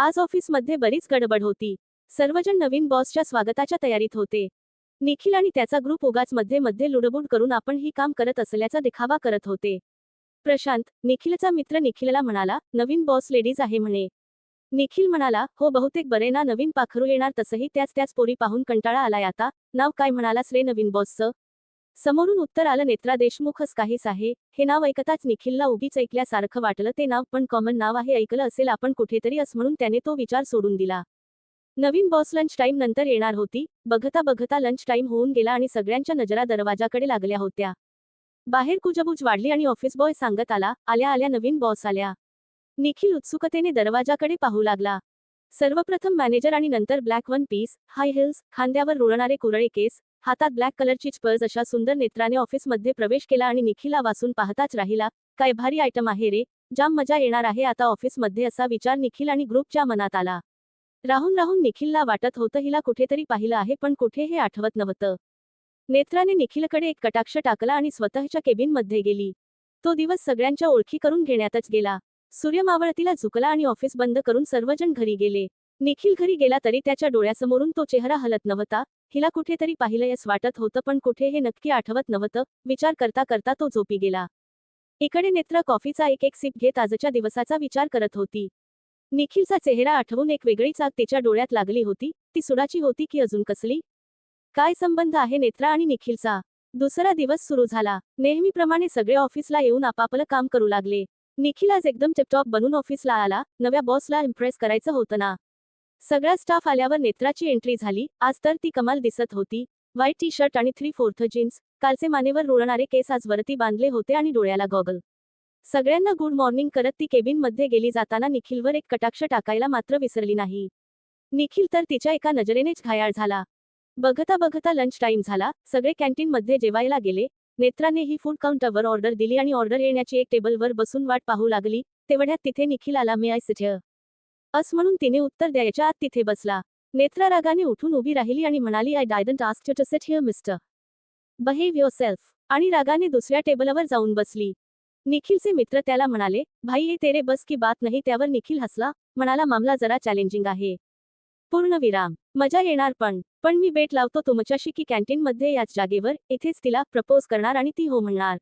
आज ऑफिसमध्ये बरीच गडबड होती. सर्वजण नवीन बॉसच्या स्वागताच्या तयारीत होते. निखिल आणि त्याचा ग्रुप उगाच मध्ये मध्ये लुडबुड करून आपण ही काम करत असल्याचा दिखावा करत होते. प्रशांत निखिलचा मित्र निखिलला म्हणाला नवीन बॉस लेडीज आहे म्हणे. निखिल म्हणाला हो बहुतेक बरे ना नवीन पाखरू येणार तसंही त्याच त्याच पोरी पाहून कंटाळा आलाय आता. नाव काय म्हणालास रे नवीन बॉसचं? समोरून उत्तर आलं नेत्रा देशमुखच काहीच आहे. हे नाव ऐकताच निखिलला उगीच ऐकल्यासारखं वाटलं. ते नाव पण कॉमन नाव आहे ऐकलं असेल आपण कुठेतरी अस म्हणून त्याने तो विचार सोडून दिला. नवीन बॉस लंच टाईम नंतर येणार होती. बघता बघता लंच टाईम होऊन गेला आणि सगळ्यांच्या नजरा दरवाजाकडे लागल्या होत्या. बाहेर कुजबूज वाढली आणि ऑफिस बॉय सांगत आला आल्या आल्या नवीन बॉस आल्या. निखिल उत्सुकतेने दरवाजाकडे पाहू लागला. सर्वप्रथम मॅनेजर आणि नंतर black one piece high heels खांद्यावर रुळणारे कुरळे केस हातात ब्लॅक कलरची पर्स अशा सुंदर नेत्राने ऑफिसमध्ये प्रवेश केला आणि निखिला वाचून पाहताच राहिला काय भारी आयटम आहे रे जाम मजा येणार आहे आता ऑफिसमध्ये असा विचार निखिल आणि ग्रुपच्या मनात आला. राहून राहून निखिलला वाटत होतं हिला कुठेतरी पाहिलं आहे पण कुठे हे आठवत नव्हतं. नेत्राने निखिलकडे एक कटाक्ष टाकला आणि स्वतःच्या केबिनमध्ये गेली. तो दिवस सगळ्यांच्या ओळखी करून घेण्यातच गेला. सूर्य मावळतीला झुकला आणि ऑफिस बंद करून सर्वजण घरी गेले. निखिल घरी गेला तरी त्याच्या डोळ्यासमोरून तो चेहरा हलत नव्हता. हिला कुठेतरी पाहिलंयस वाटत होतं पण कुठे हे नक्की आठवत नव्हतं. विचार करता करता तो झोपी गेला. इकडे नेत्र कॉफीचा एक एक सिप घेत आजच्या दिवसाचा विचार करत होती. निखिलचा चेहरा आठवून एक वेगळीच आग तिच्या डोळ्यात लागली होती. ती सुडाची होती की अजून कसली? काय संबंध आहे नेत्रा आणि निखिलचा? दुसरा दिवस सुरू झाला. नेहमीप्रमाणे सगळे ऑफिसला येऊन आपापलं काम करू लागले. निखिल आज एकदम टिपटॉप बनून ऑफिसला आला. नव्या बॉसला इम्प्रेस करायचं होतं ना? सगळा स्टाफ आल्यावर नेत्राची एंट्री झाली. आज तर ती कमाल दिसत होती. व्हाईट टी शर्ट आणि थ्री फोर्थ जीन्स कालचे मानेवर रुळणारे केस आज वरती बांधले होते आणि डोळ्याला गॉगल. सगळ्यांना गुड मॉर्निंग करत ती केबिनमध्ये गेली जाताना निखिलवर एक कटाक्ष टाकायला मात्र विसरली नाही. निखिल तर तिच्या एका नजरेनेच घायाळ झाला. बघता बघता लंच टाइम झाला. सगळे कॅन्टीनमध्ये जेवायला गेले. नेत्राने ही फूड काउंटरवर ऑर्डर दिली आणि ऑर्डर येण्याची एक टेबलवर बसून वाट पाहू लागली. तेवढ्यात तिथे निखिल आला मी आय सिठ अस म्हणून तिने उत्तर द्यायच्या आत तिथे बसला. नेत्रा रागाने उठून उभी राहिली आणि म्हणाली I didn't ask you to sit here mister behave yourself आणि रागाने दुसऱ्या टेबलवर जाऊन बसली. निखिलचे मित्र त्याला म्हणाले भाई हे तेरे बस की बात नाही त्यावर निखिल हसला म्हणाला मामला जरा चॅलेंजिंग आहे. पूर्ण विराम. मजा येणार पण पण मी बेट लावतो तुमच्याशी की कॅन्टीनमध्ये याच जागेवर इथेच तिला प्रपोज करणार आणि ती हो म्हणणार.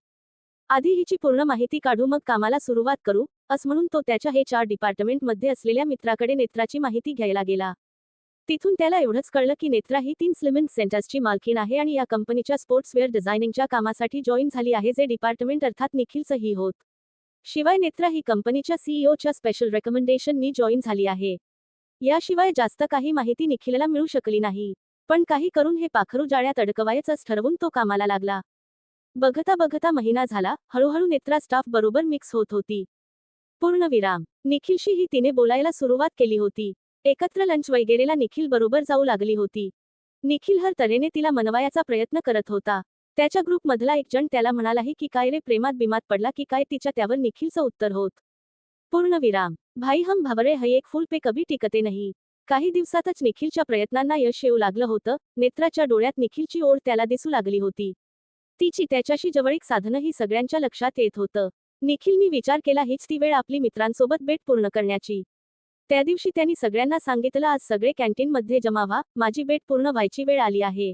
आधी हिची पूर्ण माहिती काढू मग कामाला सुरुवात करू अस म्हणून तो त्याच्या हे चार डिपार्टमेंटमध्ये असलेल्या मित्राकडे नेत्राची माहिती घ्यायला गेला. तिथून त्याला एवढंच कळलं की नेत्रा ही तीन स्लिमिंग सेंटर्सची मालकीण आहे आणि या कंपनीच्या स्पोर्ट्सवेअर डिझायनिंगच्या कामासाठी जॉईन झाली आहे जे डिपार्टमेंट अर्थात निखिलचंही होत. शिवाय नेत्रा ही कंपनीच्या सीईओच्या स्पेशल रेकमेंडेशननी जॉईन झाली आहे. याशिवाय जास्त काही माहिती निखिलला मिळू शकली नाही. पण काही करून हे पाखरू जाळ्यात अडकवायचंच ठरवून तो कामाला लागला. बघता बघता महिना झाला हळूहळू नेत्रा स्टाफ बरोबर मिक्स होत होती. पूर्णविराम निखिलशीही तिने बोलायला सुरुवात केली होती. एकत्र लंच वगैरेला निखिल बरोबर जाऊ लागली होती. निखिल हर तऱ्हेने तिला मनवायाचा प्रयत्न करत होता. त्याच्या ग्रुपमधला एक जण त्याला म्हणालाही की काय रे प्रेमात बिमात पडला की काय तिच्या त्यावर निखिलचं उत्तर होत? पूर्णविराम भाई हम भवरे है एक फुल पे कभी टिकते नाही. काही दिवसातच निखिलच्या प्रयत्नांना यश येऊ लागलं होतं. नेत्राच्या डोळ्यात निखिलची ओढ त्याला दिसू लागली होती. तिची त्याच्याशी जवळीक साधनं ही सगळ्यांच्या लक्षात येत होतं. निखिलनी विचार केला हीच ती वेळ आपली मित्रांसोबत बेट पूर्ण करण्याची. त्या दिवशी त्यांनी सगळ्यांना सांगितलं आज सगळे कॅन्टीनमध्ये जमा व्हा माझी बेट पूर्ण व्हायची वेळ आली आहे.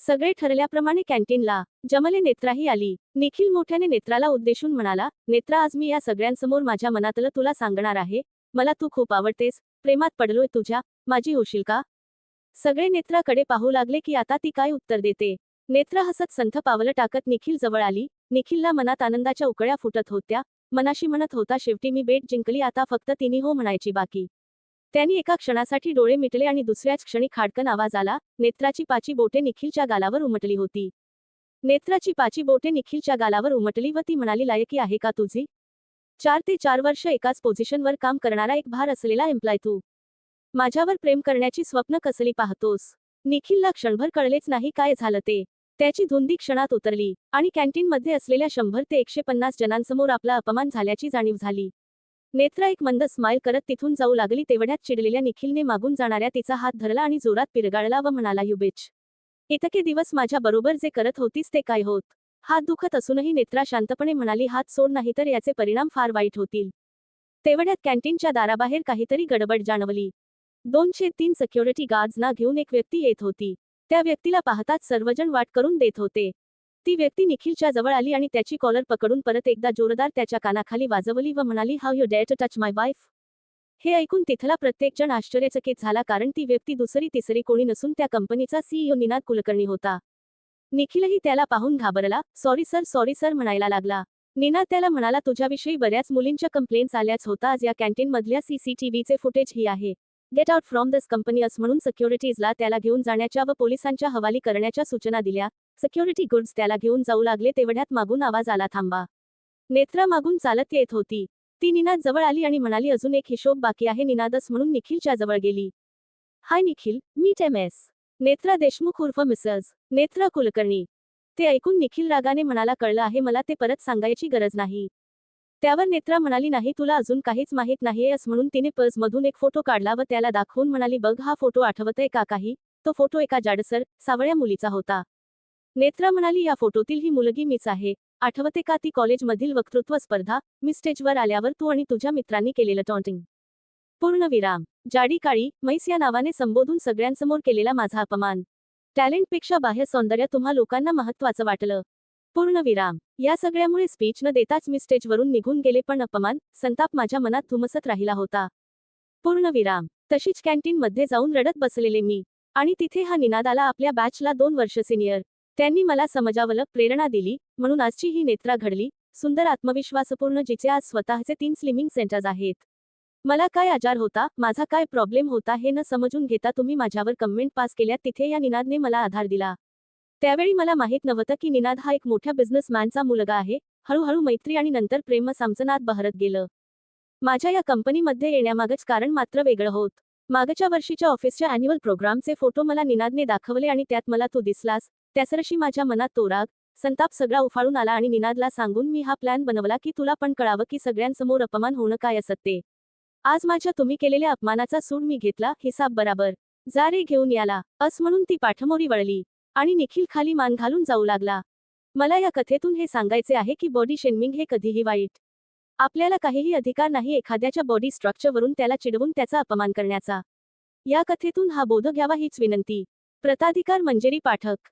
सगळे ठरल्याप्रमाणे कॅन्टीनला जमले नेत्राही आली. निखिल मोठ्याने नेत्राला उद्देशून म्हणाला नेत्रा आज मी या सगळ्यांसमोर माझ्या मनातलं तुला सांगणार आहे. मला तू खूप आवडतेस. प्रेमात पडलोय तुझ्या. माझी होशील का? सगळे नेत्राकडे पाहू लागले की आता ती काय उत्तर देते. नेत्र हसत संथ पावलं टाकत निखिल जवळ आली. निखिलला मनात आनंदाच्या उकळ्या फुटत होत्या. मनाशी म्हणत होता शेवटी मी बेट जिंकली आता फक्त तिने हो म्हणायची बाकी. त्यांनी एका क्षणासाठी डोळे मिटले आणि दुसऱ्याच क्षणी खाडकन आवाज आला. नेत्राची पाची बोटे निखिलच्या गालावर उमटली होती. नेत्राची पाची बोटे निखिलच्या गालावर उमटली व ती म्हणाली लायकी आहे का तुझी? चार ते चार वर्ष एकाच पोझिशनवर काम करणारा एक भार असलेला एम्प्लॉय तू. माझ्यावर प्रेम करण्याची स्वप्न कसली पाहतोस? निखिलला क्षणभर कळलेच नाही काय झालं ते. त्याची धुंदी क्षणात उतरली आणि कॅन्टीनमध्ये असलेल्या शंभर ते एकशे पन्नास जणांसमोर आपला अपमान झाल्याची जाणीव झाली. नेत्रा एक मंद स्माईल करत तिथून जाऊ लागली तेवढ्यात चिडलेल्या निखिलने मागून जाणाऱ्या तिचा हात धरला आणि जोरात पिरगाळला व म्हणाला युबेच इतके दिवस माझ्या बरोबर जे करत होतीस ते काय होत? हात दुखत असूनही नेत्रा शांतपणे म्हणाली हात सोड नाही तर याचे परिणाम फार वाईट होतील तेवढ्यात कॅन्टीनच्या दाराबाहेर काहीतरी गडबड जाणवली. दोनशे तीन सिक्युरिटी गार्ड्सना घेऊन एक व्यक्ती येत होती. त्या व्यक्तीला पाहताच सर्वजण वाट करून देत होते. ती व्यक्ती निखिलच्या जवळ आली आणि त्याची कॉलर पकडून परत एकदा जोरदार त्याच्या कानाखाली वाजवली व म्हणाली how you dare to touch my wife हे ऐकून तिथला प्रत्येकजण आश्चर्यचकित झाला कारण ती व्यक्ती दुसरी तिसरी कोणी नसून त्या कंपनीचा सीईओ निनाद कुलकर्णी होता. निखिलही त्याला पाहून घाबरला सॉरी सर सॉरी सर म्हणायला लागला. निनाद त्याला म्हणाला तुझ्याविषयी बऱ्याच मुलींच्या कंप्लेंट्स आल्याच होता आज या कॅन्टीनमधल्या सीसीटीव्हीचे फुटेज ही आहे. Get out from this company अस म्हणून सिक्युरिटीजला त्याला घेऊन जाण्याच्या व पोलिसांच्या हवाली करण्याच्या सूचना दिल्या. सिक्युरिटी गुड्स त्याला घेऊन जाऊ लागले तेवढ्यात मागून आवाज आला थांबा. नेत्रा मागून चालत येत होती. ती निनाद जवळ आली आणि म्हणाली अजून एक हिशोब बाकी आहे निनादस म्हणून निखिलच्या जवळ गेली. Hi Nikhil meet M S. Netra Deshmukh उर्फ मिसर्स नेत्रा कुलकर्णी. ते ऐकून निखिल रागाने म्हणाला कळलं आहे मला ते परत सांगायची गरज नाही. त्यावर नेत्रा म्हणाली नाही तुला अजून काहीच माहीत नाहीये अस म्हणून तिने पर्समधून एक फोटो काढला व त्याला दाखवून म्हणाली बघ हा फोटो आठवतय का काही? तो फोटो एका जाडसर सावळ्या मुलीचा होता. नेत्रा म्हणाली या फोटोतील ही मुलगी मीच आहे. आठवते का ती कॉलेजमधील वक्तृत्व स्पर्धा? मी स्टेजवर आल्यावर तू आणि तुझ्या मित्रांनी केलेलं टॉन्टिंग. पूर्णविराम जाडी काळी मैस या नावाने संबोधून सगळ्यांसमोर केलेला माझा अपमान. टॅलेंटपेक्षा बाह्य सौंदर्य तुम्हा लोकांना महत्वाचं वाटलं. पूर्णविराम या सगळ्यामुळे स्पीच न देताच मी स्टेजवरून निघून गेले पण अपमान संताप माझ्या मनात धुमसत राहिला होता. पूर्णविराम तशीच कॅन्टीन मध्ये जाऊन रडत बसलेले मी. आणि तिथे हा निनादाला आपल्या बॅचला दोन वर्ष सिनियर त्यांनी मला समजावलं प्रेरणा दिली म्हणून आजची ही नेत्रा घडली. सुंदर आत्मविश्वासपूर्ण जिचे आज स्वतःचे तीन स्लिमिंग सेंटर्स आहेत. मला काय आजार होता माझा काय प्रॉब्लेम होता हे न समजून घेता तुम्ही माझ्यावर कमेंट पास केल्या तिथे या निनादने मला आधार दिला. त्यावेळी मला माहीत नव्हतं की निनाद हा एक मोठ्या बिझनेसमॅनचा मुलगा आहे. हळूहळू मैत्री आणि नंतर प्रेम सामसनात बहरत गेलं. माझ्या या कंपनीमध्ये येण्यामागच कारण मात्र वेगळं होत. मागच्या वर्षीच्या ऑफिसच्या अॅन्युअल प्रोग्रामचे फोटो मला निनादने दाखवले आणि त्यात मला तू दिसलास. त्यासरशी माझ्या मनात तो राग संताप सगळा उफाळून आला आणि निनादला सांगून मी हा प्लॅन बनवला की तुला पण कळावं की सगळ्यांसमोर अपमान होणं काय असत. ते आज माझ्या तुम्ही केलेल्या अपमानाचा सूड मी घेतला हिसाब बराबर. जा रे घेऊन याला अस म्हणून ती पाठमोरी वळली. आणि निखिल खाली मान घालून जाऊ लागला. मला या कथेतून हे सांगायचे आहे की बॉडी शेमिंग हे कधीही वाईट. आपल्याला काहीही अधिकार नाही एखाद्याच्या बॉडी स्ट्रक्चरवरून त्याला चिडवून त्याचा अपमान करण्याचा. या कथेतून हा बोध घ्यावा हीच विनंती. प्रताधिकार मंजेरी पाठक.